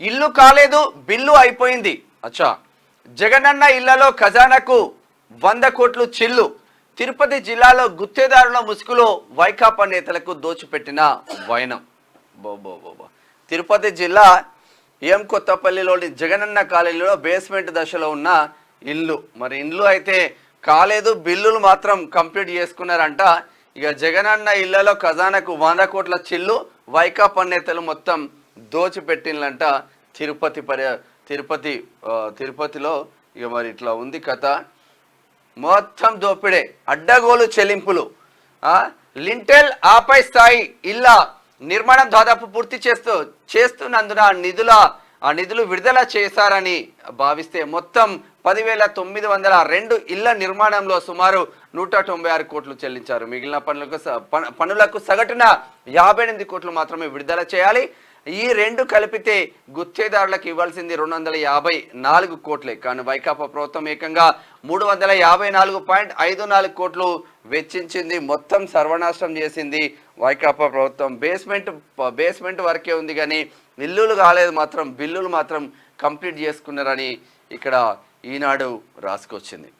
ఇల్లు కాలేదు బిల్లు అయిపోయింది. అచ్చా. జగనన్న ఇళ్ళలో ఖజానాకు వంద కోట్లు చిల్లు. తిరుపతి జిల్లాలో గుత్తేదారుల ముసుగులో వైకాపా నేతలకు దోచిపెట్టిన వైనం. బో తిరుపతి జిల్లా ఎం కొత్తపల్లిలోని జగనన్న కాలేజీలో బేస్మెంట్ దశలో ఉన్న ఇల్లు. మరి ఇల్లు అయితే కాలేదు బిల్లులు మాత్రం కంప్లీట్ చేసుకున్నారంట. ఇక జగనన్న ఇళ్ళలో ఖజానాకు వంద కోట్ల చిల్లు వైకాపా నేతలు మొత్తం దోచిపెట్టిందంట తిరుపతి పర్య తిరుపతి తిరుపతిలో ఇక మరి ఇట్లా ఉంది కథ. మొత్తం దోపిడే అడ్డగోలు చెల్లింపులు. లింటెల్ ఆపై స్థాయి ఇళ్ళ నిర్మాణం దాదాపు పూర్తి చేస్తూ చేస్తున్నందున నిధుల ఆ నిధులు విడుదల చేశారని భావిస్తే మొత్తం పదివేల తొమ్మిది వందల రెండు ఇళ్ళ నిర్మాణంలో సుమారు నూట తొంభై ఆరు కోట్లు చెల్లించారు. మిగిలిన పనులకు స- పనులకు సగటున యాభై ఎనిమిది కోట్లు మాత్రమే విడుదల చేయాలి. ఈ రెండు కలిపితే గుత్తేదారులకు ఇవ్వాల్సింది రెండు వందల యాభై నాలుగు కోట్లే. కానీ వైకాపా ప్రభుత్వం ఏకంగా మూడు వందల యాభై నాలుగు పాయింట్ ఐదు నాలుగు కోట్లు వెచ్చించింది. మొత్తం సర్వనాశనం చేసింది వైకాపా ప్రభుత్వం. బేస్మెంట్ బేస్మెంట్ వరకే ఉంది కానీ ఇల్లులు కాలేదు మాత్రం బిల్లులు మాత్రం కంప్లీట్ చేసుకున్నారని ఇక్కడ ఈనాడు రాసుకొచ్చింది.